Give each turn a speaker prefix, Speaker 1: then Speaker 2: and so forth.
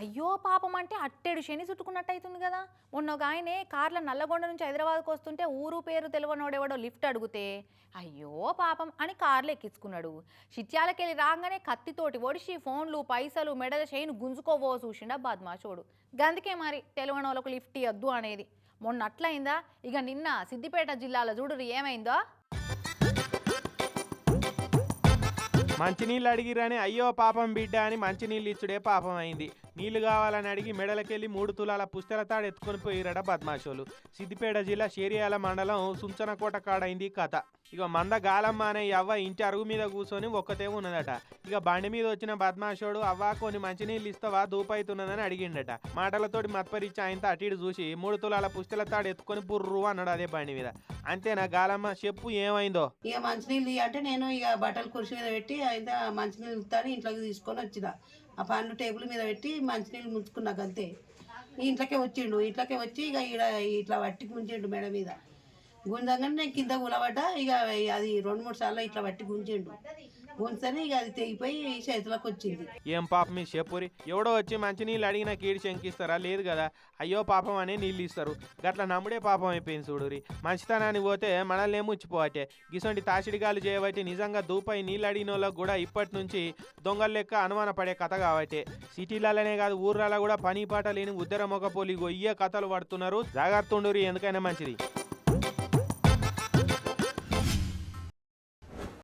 Speaker 1: అయ్యో పాపం అంటే అట్టేడు శని చుట్టుకున్నట్టు అవుతుంది కదా. మొన్న ఒక ఆయనే కార్ల నల్లగొండ నుంచి హైదరాబాద్కి వస్తుంటే ఊరు పేరు తెలియనోడెవడో లిఫ్ట్ అడిగితే అయ్యో పాపం అని కార్లు ఎక్కించుకున్నాడు. షిత్యాలకెళ్ళి రాగానే కత్తితోటి ఒడిసి ఫోన్లు పైసలు మెడల చైన్ గుంజుకోవో చూసిండా బద్మాషోడు. గందుకే మరి తెలియనోళ్ళకు లిఫ్ట్ ఇవ్వద్దు అనేది. మొన్న అట్లయిందా? ఇక నిన్న సిద్దిపేట జిల్లాలో చూడు ఏమైందో?
Speaker 2: మంచినీళ్ళు అడిగిరని అయ్యో పాపం బిడ్డ అని మంచినీళ్ళు ఇచ్చుడే పాపం అయింది. నీళ్ళు కావాలని అడిగి మెడలకెళ్ళి మూడు తులాల పుస్తల తాడు ఎత్తుకొని పోయిరట బద్మాషోలు. సిద్దిపేట జిల్లా షేరియాల మండలం సుంచనకోట కాడైంది కథ. ఇక మంద గాలమ్మ అనే అవ్వ ఇంటి అరుగు మీద కూర్చొని ఒక్కతే ఉన్నదట. ఇక బండి మీద వచ్చిన బద్మాషోడు అవ్వ కొన్ని మంచినీళ్ళు ఇస్తావా? దూపైతున్నదని అడిగిండట. మాటలతోటి మత్పరిచి ఆయనతో అటు ఇటు చూసి మూడు తులాల పుస్తల తాడు ఎత్తుకొని బుర్రు అన్నాడు అదే బండి మీద. అంతేనా గాలమ్మ? చెప్పు ఏమైందో?
Speaker 3: ఇక మంచినీళ్ళు అంటే నేను ఇక బట్టలు కురిసి మీద పెట్టి అయితే మంచినీళ్ళు ఇస్తాను ఇంట్లోకి తీసుకొని వచ్చిన. ఆ పండ్లు టేబుల్ మీద పెట్టి మంచినీళ్ళు ముంచుకున్నాక అంతే. ఇంట్లోకే వచ్చిండు. ఇంట్లోకే వచ్చి ఇక ఈడ ఇట్లా పట్టి ముంచిండు మెడ మీద. గుంజంగానే నేను కింద కూలబడ్డ ఇక అది రెండు మూడు సార్లు ఇట్లా పట్టి గుంజిండు. గుంజని ఇక అది తెగిపోయి చేతిలోకి వచ్చింది.
Speaker 2: ఏం పాపం మీ చెప్పురి ఎవడో వచ్చి మంచి నీళ్ళు అడిగినా కీడి శంకిస్తారా? లేదు కదా. అయ్యో పాపం అనే నీళ్ళు ఇస్తారు. గట్ల నమ్ముడే పాపం అయిపోయింది చూడురి మంచితనాన్ని పోతే మనల్ని ఏముచ్చిపోవటే గిసొంటి తాసిడిగాలు చేయబట్టి నిజంగా దూపై నీళ్ళు అడిగిన వాళ్ళకు కూడా ఇప్పటి నుంచి దొంగల లెక్క అనుమాన పడే కథ కాబట్టి సిటీలలోనే కాదు ఊర్లలో కూడా పని పాట లేని ఉద్దర మొగపోలి ఇయ్యే కథలు పడుతున్నారు. జాగ్రత్త ఉండరు ఎందుకైనా మంచిది.